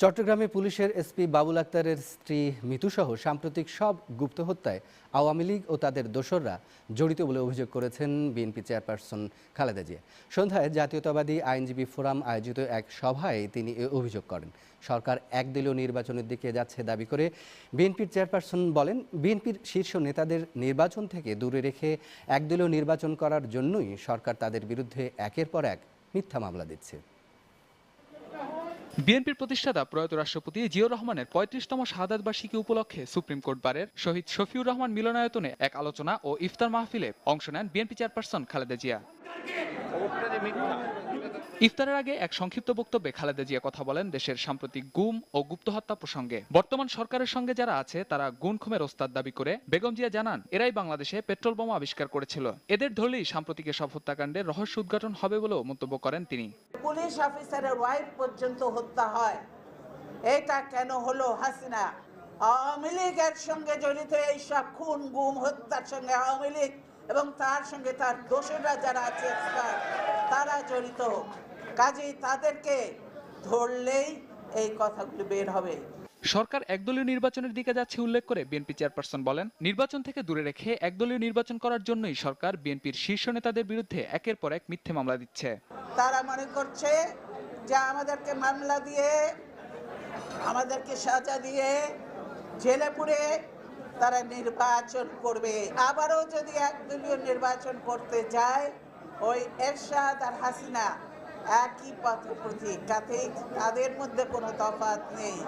চট্টগ্রামে পুলিশের এসপি বাবুল আক্তারের স্ত্রী মিতুসহ সাম্প্রতিক সব গুপ্ত হত্যায় আওয়ামী লীগ ও তাদের দোসররা জড়িত বলে অভিযোগ করেছেন বিএনপি চেয়ারপারসন খালেদা জিয়া। সন্ধ্যায় জাতীয়তাবাদী আইনজীবী ফোরাম আয়োজিত এক সভায় তিনি এ অভিযোগ করেন। সরকার একদলীয় নির্বাচনের দিকে যাচ্ছে দাবি করে বিএনপির চেয়ারপারসন বলেন, বিএনপির শীর্ষ নেতাদের নির্বাচন থেকে দূরে রেখে একদলীয় নির্বাচন করার জন্যই সরকার তাদের বিরুদ্ধে একের পর এক মিথ্যা মামলা দিচ্ছে। বিএনপির প্রতিষ্ঠাতা প্রয়াত রাষ্ট্রপতি জিয়াউর রহমানের পঁয়ত্রিশতম শাহাদ বার্ষিকী উপলক্ষে সুপ্রিম কোর্ট বারের শহীদ শফিউর রহমান মিলনায়তনে এক আলোচনা ও ইফতার মাহফিলে অংশ নেন বিএনপি চেয়ারপারসন খালেদা জিয়া। ইফতারের আগে এক সংক্ষিপ্ত বক্তব্যে খালেদা জিয়া কথা বলেন দেশের সাম্প্রতিক গুম ও গুপ্ত হত্যা প্রসঙ্গে। বর্তমান সরকারের সঙ্গে যারা আছে, তারা গুণ খুমের ওস্তাদ দাবি করে, বেগম জিয়া জানান, এরাই বাংলাদেশে পেট্রোল বোমা আবিষ্কার করেছিল। এদের ধরলেই সাম্প্রতিক এসব হত্যাকাণ্ডের রহস্য উদ্ঘাটন হবে বলেও মন্তব্য করেন তিনি। পুলিশ অফিসারের ওয়াইফ পর্যন্ত হত্যা হয়। এটা কেন হলো হাসিনা? আওয়ামী লীগের সঙ্গে জড়িত এই সব খুন, গুম, হত্যার সঙ্গে আওয়ামী লীগ এবং তার সঙ্গে তার দোষরা যারা আছে তারা জড়িত কাজেই তাদেরকে ধরলেই এই কথাগুলি বের হবে। সরকার একদলীয় নির্বাচনের দিকে যাচ্ছে উল্লেখ করে বিএনপি চেয়ারপারসন বলেন নির্বাচন থেকে দূরে রেখে একদলীয় নির্বাচন করার জন্যই সরকার বিএনপির শীর্ষ নেতাদের বিরুদ্ধে একের পর এক মিথ্যে মামলা দিচ্ছে। তারা মনে করছে যে আমাদেরকে মামলা দিয়ে আমাদেরকে সাজা দিয়ে জেলে পুরে তারা নির্বাচন করবে। আবারও যদি একদলীয় নির্বাচন করতে যায় ওই এরশাদ আর হাসিনা একই পথে প্রতীক। কাজেই তাদের মধ্যে কোনো তফাৎ নেই।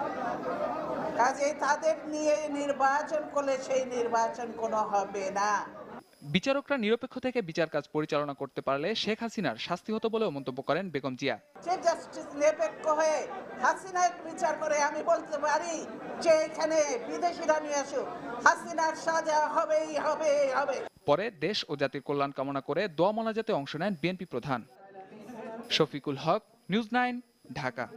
কাজে তাদের নিয়ে নির্বাচন করলে সেই নির্বাচন কোনো হবে না। বিচারকরা নিরপেক্ষ থেকে বিচার কাজ পরিচালনা করতে পারলে শেখ হাসিনার শাস্তি হতো বলেও মন্তব্য করেন বেগম জিয়া। জাস্টিস নিরপেক্ষ হয়ে হাসিনার বিচার করে আমি বলতে পারি সাজা হবেই হবে হবে পরে দেশ ও জাতির কল্যাণ কামনা করে দোয়া মোনাজাতে অংশ নেন বিএনপি প্রধান। Shafiqul Haque, news nine, Dhaka.